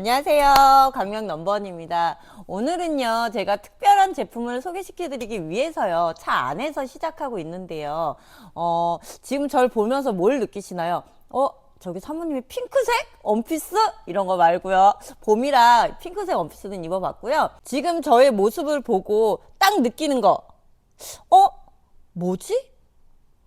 안녕하세요. 강명 넘버원입니다. 오늘은요, 제가 특별한 제품을 소개시켜드리기 위해서요, 차 안에서 시작하고 있는데요. 어, 지금 절 보면서 뭘 느끼시나요? 어, 저기 사모님이 핑크색 원피스? 이런 거 말고요. 봄이라 핑크색 원피스는 입어봤고요. 지금 저의 모습을 보고 딱 느끼는 거. 어? 뭐지?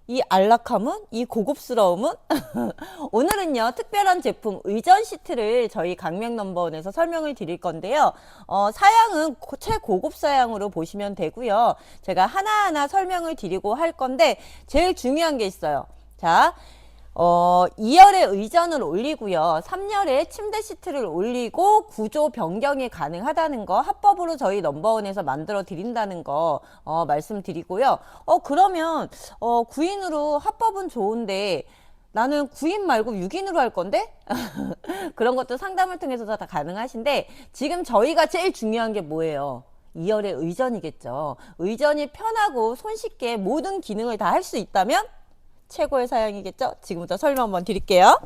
이 안락함은? 이 고급스러움은? 오늘은요, 특별한 제품 의전 시트를 저희 강명 넘버원에서 설명을 드릴 건데요. 어, 사양은 고- 최고급 사양으로 보시면 되고요. 제가 하나하나 설명을 드리고 할 건데, 제일 중요한 게 있어요. 자, 어, 2열에 의전을 올리고요. 3열에 침대 시트를 올리고 구조 변경이 가능하다는 거 합법으로 저희 넘버원에서 만들어 드린다는 거 어, 말씀드리고요. 어, 그러면 어, 구인으로 합법은 좋은데 나는 구인 말고 6인으로 할 건데? 그런 것도 상담을 통해서 다 가능하신데 지금 저희가 제일 중요한 게 뭐예요? 2열의 의전이겠죠. 의전이 편하고 손쉽게 모든 기능을 다 할 수 있다면 최고의 사양이겠죠? 지금부터 설명 한번 드릴게요.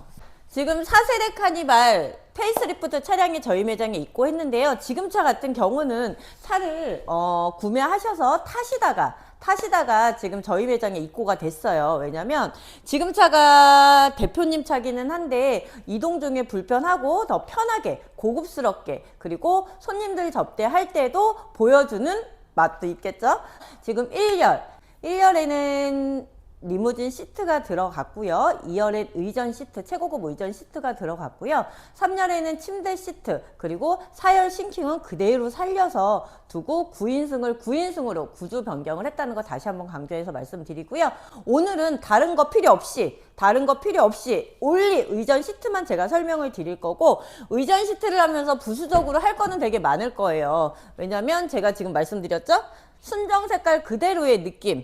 지금 4세대 카니발 페이스리프트 차량이 저희 매장에 있고 했는데요. 지금 차 같은 경우는 차를 어, 구매하셔서 타시다가 타시다가 지금 저희 매장에 입고가 됐어요. 왜냐면 지금 차가 대표님 차기는 한데 이동 중에 불편하고 더 편하게 고급스럽게 그리고 손님들 접대할 때도 보여주는 맛도 있겠죠. 지금 1열 1열에는 리무진 시트가 들어갔고요. 2열에 의전 시트, 최고급 의전 시트가 들어갔고요. 3열에는 침대 시트, 그리고 4열 싱킹은 그대로 살려서 두고 9인승을 9인승으로 구조 변경을 했다는 거 다시 한번 강조해서 말씀드리고요. 오늘은 다른 거 필요 없이, 다른 거 필요 없이 올리 의전 시트만 제가 설명을 드릴 거고, 의전 시트를 하면서 부수적으로 할 거는 되게 많을 거예요. 왜냐면 제가 지금 말씀드렸죠? 순정 색깔 그대로의 느낌,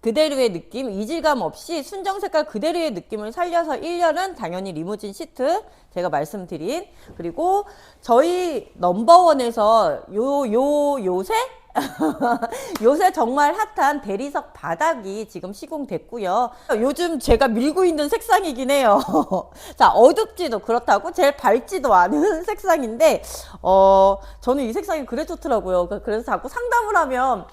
그대로의 느낌, 이질감 없이 순정 색깔 그대로의 느낌을 살려서 1열은 당연히 리무진 시트 제가 말씀드린 그리고 저희 넘버원에서 요 요 요새 요새 정말 핫한 대리석 바닥이 지금 시공됐고요. 요즘 제가 밀고 있는 색상이긴 해요. 자, 어둡지도 그렇다고 제일 밝지도 않은 색상인데, 어, 저는 이 색상이 그래 좋더라고요. 그래서 자꾸 상담을 하면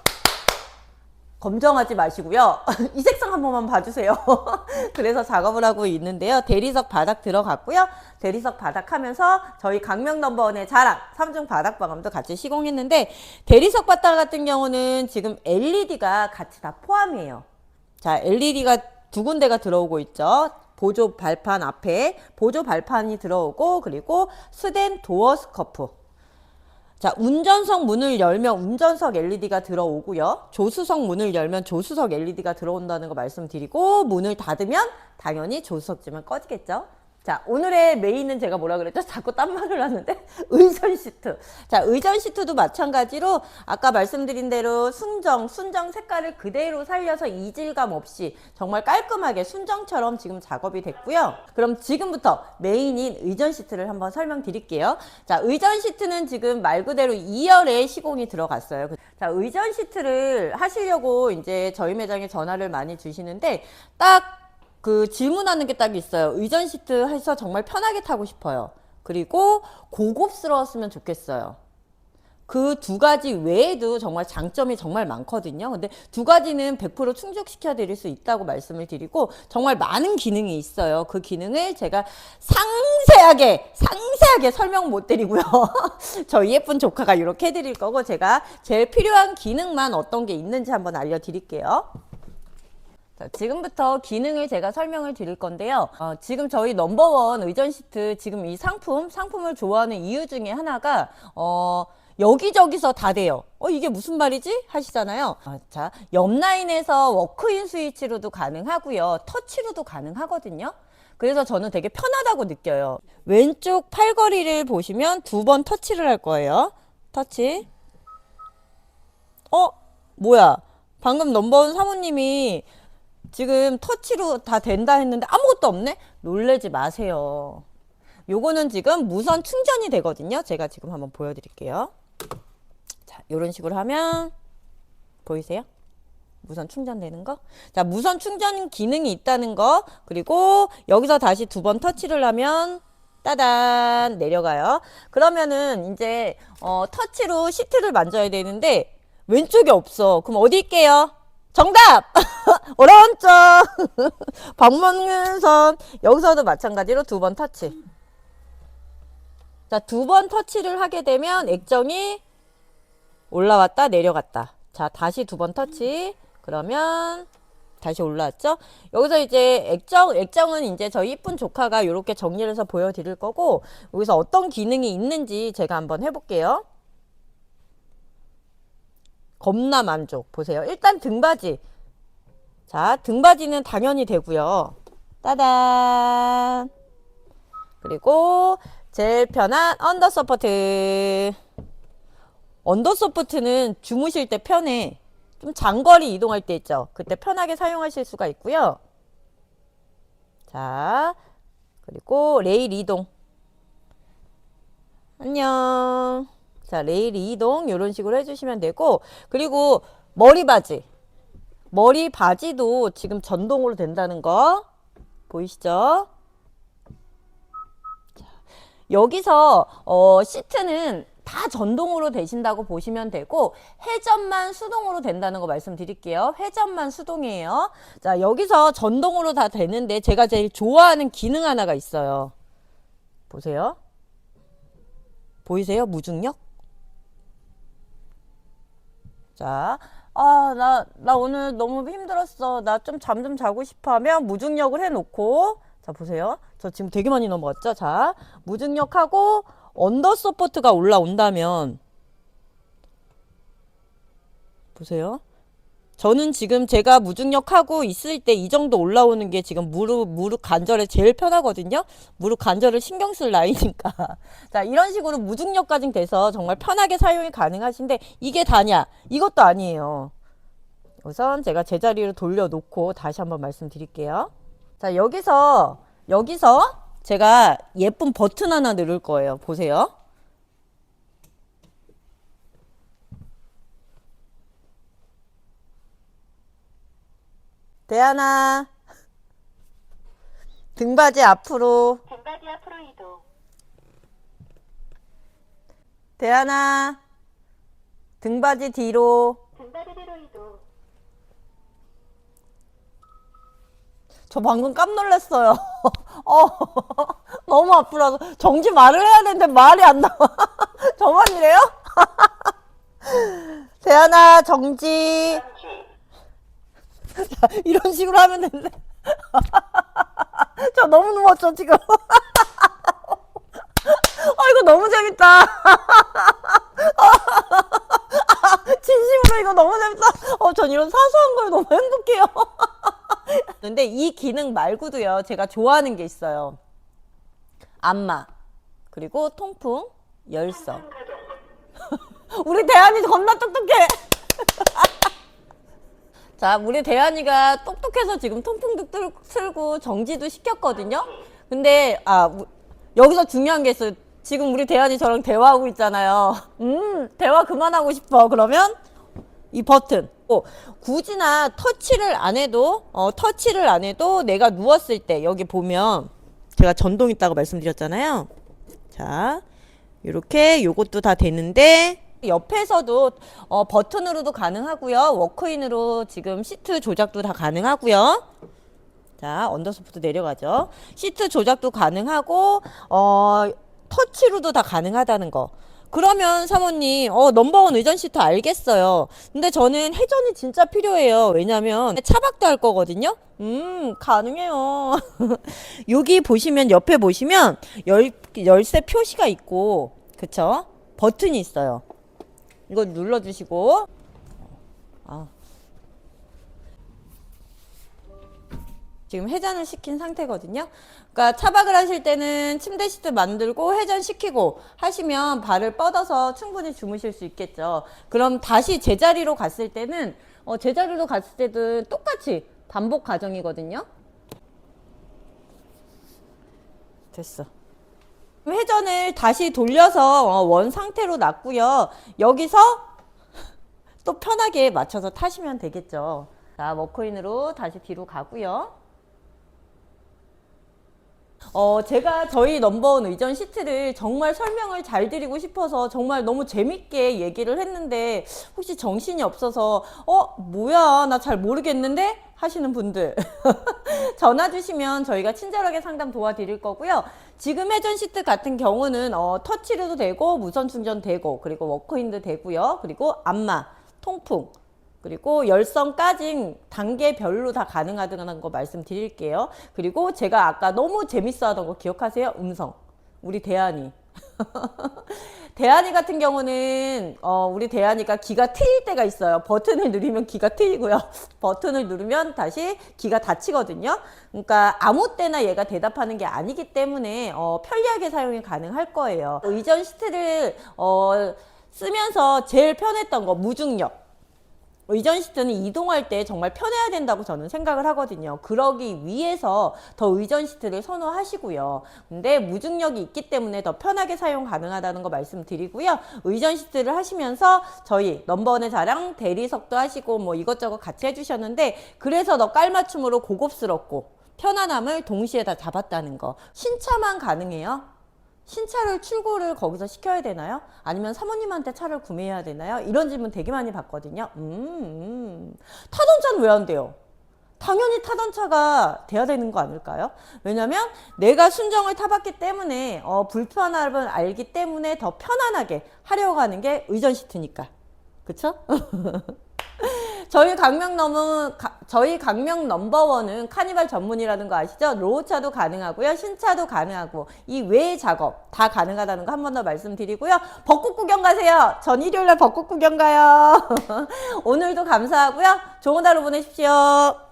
검정하지 마시고요. 이 색상 한 번만 봐주세요. 그래서 작업을 하고 있는데요. 대리석 바닥 들어갔고요. 대리석 바닥 하면서 저희 강명 넘버원의 자랑 3중 바닥 방음도 같이 시공했는데 대리석 바닥 같은 경우는 지금 LED가 같이 다 포함이에요. 자, LED가 두 군데가 들어오고 있죠. 보조 발판 앞에 보조 발판이 들어오고 그리고 스댄 도어 스커프 자, 운전석 문을 열면 운전석 LED가 들어오고요. 조수석 문을 열면 조수석 LED가 들어온다는 거 말씀드리고 문을 닫으면 당연히 조수석지만 꺼지겠죠. 자, 오늘의 메인은 제가 뭐라 그랬죠? 자꾸 딴 말을 하는데 의전 시트. 자, 의전 시트도 마찬가지로 아까 말씀드린 대로 순정, 순정 색깔을 그대로 살려서 이질감 없이 정말 깔끔하게 순정처럼 지금 작업이 됐고요. 그럼 지금부터 메인인 의전 시트를 한번 설명드릴게요. 자, 의전 시트는 지금 말 그대로 2열에 시공이 들어갔어요. 자, 의전 시트를 하시려고 이제 저희 매장에 전화를 많이 주시는데 딱 그 질문하는 게 딱 있어요. 의전 시트 해서 정말 편하게 타고 싶어요. 그리고 고급스러웠으면 좋겠어요. 그 두 가지 외에도 정말 장점이 정말 많거든요. 근데 두 가지는 100% 충족시켜 드릴 수 있다고 말씀을 드리고 정말 많은 기능이 있어요. 그 기능을 제가 상세하게 상세하게 설명 못 드리고요. 저희 예쁜 조카가 이렇게 해 드릴 거고 제가 제일 필요한 기능만 어떤 게 있는지 한번 알려 드릴게요. 자, 지금부터 기능을 제가 설명을 드릴 건데요. 어, 지금 저희 넘버원 의전 시트 지금 이 상품, 상품을 좋아하는 이유 중에 하나가 어, 여기저기서 다 돼요. 어, 이게 무슨 말이지? 하시잖아요. 아, 자, 옆 라인에서 워크인 스위치로도 가능하고요. 터치로도 가능하거든요. 그래서 저는 되게 편하다고 느껴요. 왼쪽 팔걸이를 보시면 두 번 터치를 할 거예요. 터치. 어? 뭐야? 방금 넘버원 사모님이 지금 터치로 다 된다 했는데 아무것도 없네? 놀래지 마세요. 요거는 지금 무선 충전이 되거든요. 제가 지금 한번 보여드릴게요. 자, 요런 식으로 하면 보이세요? 무선 충전되는 거. 자, 무선 충전 기능이 있다는 거. 그리고 여기서 다시 두 번 터치를 하면 따단 내려가요. 그러면은 이제 어, 터치로 시트를 만져야 되는데 왼쪽이 없어. 그럼 어디 있게요? 정답! 오른쪽! 방문선 여기서도 마찬가지로 두 번 터치. 자, 두 번 터치를 하게 되면 액정이 올라왔다 내려갔다. 자, 다시 두 번 터치. 그러면 다시 올라왔죠? 여기서 이제 액정, 액정은 이제 저희 이쁜 조카가 이렇게 정리를 해서 보여드릴 거고, 여기서 어떤 기능이 있는지 제가 한번 해볼게요. 겁나 만족. 보세요. 일단 등받이. 자, 등받이는 당연히 되고요. 따단. 그리고 제일 편한 언더 서포트. 언더 서포트는 주무실 때 편해. 좀 장거리 이동할 때 있죠. 그때 편하게 사용하실 수가 있고요. 자, 그리고 레일 이동. 안녕. 자, 레일 이동 이런 식으로 해주시면 되고 그리고 머리 바지. 머리 바지도 지금 전동으로 된다는 거 보이시죠? 자, 여기서 어, 시트는 다 전동으로 되신다고 보시면 되고 회전만 수동으로 된다는 거 말씀드릴게요. 회전만 수동이에요. 자, 여기서 전동으로 다 되는데 제가 제일 좋아하는 기능 하나가 있어요. 보세요. 보이세요? 무중력? 자, 아, 나, 나 오늘 너무 힘들었어. 나 좀 잠 좀 자고 싶어 하면 무중력을 해놓고, 자, 보세요. 저 지금 되게 많이 넘어갔죠? 자, 무중력하고 언더 서포트가 올라온다면, 보세요. 저는 지금 제가 무중력하고 있을 때 이 정도 올라오는 게 지금 무릎, 무릎 관절에 제일 편하거든요? 무릎 관절을 신경 쓸 나이니까. 자, 이런 식으로 무중력까지 돼서 정말 편하게 사용이 가능하신데 이게 다냐? 이것도 아니에요. 우선 제가 제자리로 돌려놓고 다시 한번 말씀드릴게요. 자, 여기서, 여기서 제가 예쁜 버튼 하나 누를 거예요. 보세요. 대안아. 등받이 앞으로. 등받이 앞으로 이동. 대안아. 등받이 뒤로. 등받이 뒤로 이동. 저 방금 깜놀랐어요. 어, 너무 아프라서 정지 말을 해야 되는데 말이 안 나와. 저만 이래요? 대안아 정지. 자, 이런 식으로 하면 되는데. 저 너무 누웠죠 지금. 아 이거 너무 재밌다. 진심으로 이거 너무 재밌다. 어, 전 이런 사소한 걸 너무 행복해요. 근데 이 기능 말고도요, 제가 좋아하는 게 있어요. 안마, 그리고 통풍, 열선. 우리 대한이 겁나 똑똑해. 자, 우리 대한이가 똑똑해서 지금 통풍도 뚫- 틀고 정지도 시켰거든요. 근데 아 우- 여기서 중요한 게 있어요. 지금 우리 대한이 저랑 대화하고 있잖아요. 음, 대화 그만하고 싶어. 그러면 이 버튼. 어, 굳이나 터치를 안 해도 어, 터치를 안 해도 내가 누웠을 때 여기 보면 제가 전동 있다고 말씀드렸잖아요. 자, 이렇게 요것도 다 되는데 옆에서도 어, 버튼으로도 가능하고요. 워크인으로 지금 시트 조작도 다 가능하고요. 자, 언더소프트 내려가죠. 시트 조작도 가능하고 어, 터치로도 다 가능하다는 거. 그러면 사모님, 어, 넘버원 의전 시트 알겠어요. 근데 저는 회전이 진짜 필요해요. 왜냐면 차박도 할 거거든요. 음, 가능해요. 여기 보시면, 옆에 보시면 열, 열쇠 표시가 있고, 그쵸? 버튼이 있어요. 이거 눌러주시고, 아. 지금 회전을 시킨 상태거든요. 그러니까 차박을 하실 때는 침대 시트 만들고 회전시키고 하시면 발을 뻗어서 충분히 주무실 수 있겠죠. 그럼 다시 제자리로 갔을 때는 어, 제자리로 갔을 때도 똑같이 반복 과정이거든요. 됐어. 회전을 다시 돌려서 어, 원 상태로 놨고요. 여기서 또 편하게 맞춰서 타시면 되겠죠. 자, 워크인으로 다시 뒤로 가고요. 어, 제가 저희 넘버원 의전 시트를 정말 설명을 잘 드리고 싶어서 정말 너무 재밌게 얘기를 했는데 혹시 정신이 없어서 어, 뭐야, 나 잘 모르겠는데? 하시는 분들 전화 주시면 저희가 친절하게 상담 도와드릴 거고요. 지금 회전 시트 같은 경우는 어, 터치로도 되고 무선 충전 되고 그리고 워크인도 되고요. 그리고 안마, 통풍 그리고 열선까지 단계별로 다 가능하다는 거 말씀드릴게요. 그리고 제가 아까 너무 재밌어 하던 거 기억하세요? 음성. 우리 대안이. 대안이 같은 경우는 어, 우리 대안이가 기가 트일 때가 있어요. 버튼을 누르면 기가 트이고요. 버튼을 누르면 다시 기가 닫히거든요. 그러니까 아무 때나 얘가 대답하는 게 아니기 때문에 어, 편리하게 사용이 가능할 거예요. 의전 시트를 어, 쓰면서 제일 편했던 거 무중력. 의전 시트는 이동할 때 정말 편해야 된다고 저는 생각을 하거든요. 그러기 위해서 더 의전 시트를 선호하시고요. 근데 무중력이 있기 때문에 더 편하게 사용 가능하다는 거 말씀드리고요. 의전 시트를 하시면서 저희 넘버원의 자랑 대리석도 하시고 뭐 이것저것 같이 해주셨는데 그래서 더 깔맞춤으로 고급스럽고 편안함을 동시에 다 잡았다는 거. 신차만 가능해요? 신차를 출고를 거기서 시켜야 되나요? 아니면 사모님한테 차를 구매해야 되나요? 이런 질문 되게 많이 받거든요. 음, 음. 타던 차는 왜 안 돼요? 당연히 타던 차가 돼야 되는 거 아닐까요? 왜냐면 내가 순정을 타봤기 때문에 어, 불편함을 알기 때문에 더 편안하게 하려고 하는 게 의전 시트니까. 그쵸? 저희 강명 넘은 가- 저희 강명 넘버원은 카니발 전문이라는 거 아시죠? 로우차도 가능하고요, 신차도 가능하고 이 외의 작업 다 가능하다는 거 한 번 더 말씀드리고요. 벚꽃 구경 가세요. 전 일요일날 벚꽃 구경 가요. 오늘도 감사하고요. 좋은 하루 보내십시오.